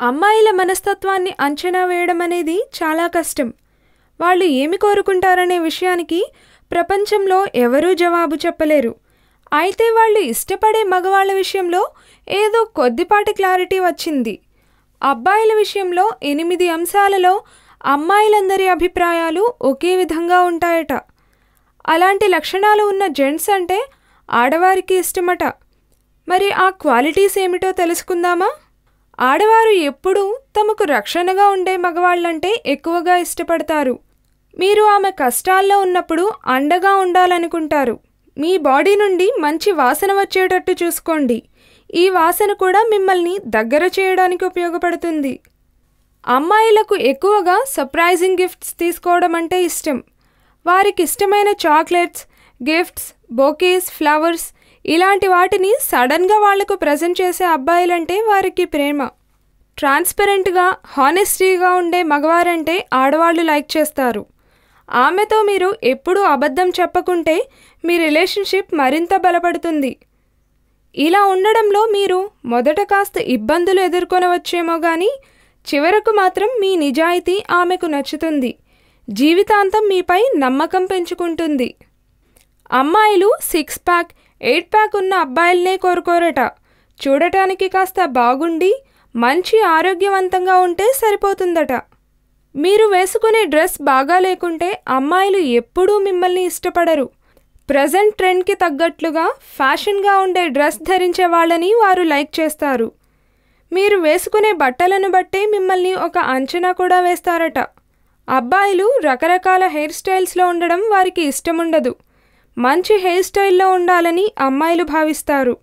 అమ్మాయిల మనస్తత్వాన్ని అంచనా వేయడం అనేది చాలా కష్టం. వాళ్ళు ఏమి కోరుకుంటారనే విషయానికి ప్రపంచంలో ఎవరూ జవాబు చెప్పలేరు. అయితే వాళ్ళు ఇష్టపడే మగవాళ్ళ విషయంలో ఏదో కొద్దిపాటి క్లారిటీ వచ్చింది. అబ్బాయిల విషయంలో ఎనిమిది అంశాలలో అమ్మాయిలందరి అభిప్రాయాలు ఒకే విధంగా ఉంటాయట. అలాంటి లక్షణాలు ఉన్న జెంట్స్ అంటే ఆడవారికి ఇష్టమట. మరి ఆ క్వాలిటీస్ ఏమిటో తెలుసుకుందామా? ఆడవారు ఎప్పుడూ తమకు రక్షణగా ఉండే మగవాళ్ళంటే ఎక్కువగా ఇష్టపడతారు. మీరు ఆమె కష్టాల్లో ఉన్నప్పుడు అండగా ఉండాలనుకుంటారు. మీ బాడీ నుండి మంచి వాసన వచ్చేటట్టు చూసుకోండి. ఈ వాసన కూడా మిమ్మల్ని దగ్గర చేయడానికి ఉపయోగపడుతుంది. అమ్మాయిలకు ఎక్కువగా సర్ప్రైజింగ్ గిఫ్ట్స్ తీసుకోవడం అంటే ఇష్టం. వారికి ఇష్టమైన చాక్లెట్స్ గిఫ్ట్స్ బొకేస్ ఫ్లవర్స్ ఇలాంటి వాటిని సడన్గా వాళ్ళకు ప్రజెంట్ చేసే అబ్బాయిలంటే వారికి ప్రేమ. ట్రాన్స్పరెంట్గా హానెస్టీగా ఉండే మగవారంటే ఆడవాళ్ళు లైక్ చేస్తారు. ఆమెతో మీరు ఎప్పుడూ అబద్ధం చెప్పకుంటే మీ రిలేషన్షిప్ మరింత బలపడుతుంది. ఇలా ఉండడంలో మీరు మొదట కాస్త ఇబ్బందులు ఎదుర్కొనవచ్చేమో కానీ చివరకు మాత్రం మీ నిజాయితీ ఆమెకు నచ్చుతుంది. జీవితాంతం మీపై నమ్మకం పెంచుకుంటుంది. అమ్మాయిలు సిక్స్ ప్యాక్ ఎయిట్ ప్యాక్ ఉన్న అబ్బాయిలనే కోరుకోరట. చూడటానికి కాస్త బాగుండి మంచి ఆరోగ్యవంతంగా ఉంటే సరిపోతుందట. మీరు వేసుకునే డ్రెస్ బాగా లేకుంటే అమ్మాయిలు ఎప్పుడూ మిమ్మల్ని ఇష్టపడరు. ప్రజెంట్ ట్రెండ్కి తగ్గట్లుగా ఫ్యాషన్గా ఉండే డ్రెస్ ధరించే వాళ్ళని వారు లైక్ చేస్తారు. మీరు వేసుకునే బట్టలను బట్టే మిమ్మల్ని ఒక అంచనా కూడా వేస్తారట. అబ్బాయిలు రకరకాల హెయిర్ స్టైల్స్లో ఉండడం వారికి ఇష్టముండదు. మంచి హెయిర్ స్టైల్లో ఉండాలని అమ్మాయిలు భావిస్తారు.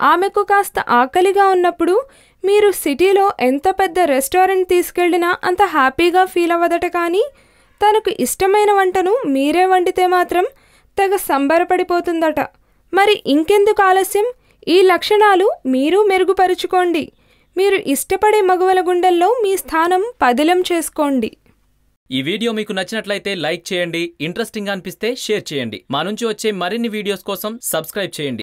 ఆమెకు కాస్త ఆకలిగా ఉన్నప్పుడు మీరు సిటీలో ఎంత పెద్ద రెస్టారెంట్ తీసుకెళ్ళినా అంత హ్యాపీగా ఫీల్ అవ్వదట కానీ తనకు ఇష్టమైన వంటను మీరే వండితే మాత్రం తెగ సంబరపడిపోతుందట. మరి ఇంకెందుకు ఆలస్యం? ఈ లక్షణాలు మీరు మెరుగుపరుచుకోండి. మీరు ఇష్టపడే మగువల గుండెల్లో మీ స్థానం పదిలం చేసుకోండి. ఈ వీడియో మీకు నచ్చినట్లయితే లైక్ చేయండి ఇంట్రెస్టింగ్ అనిపిస్తే షేర్ చేయండి. మా నుంచి వచ్చే మరిన్ని వీడియోస్ కోసం సబ్స్క్రైబ్ చేయండి.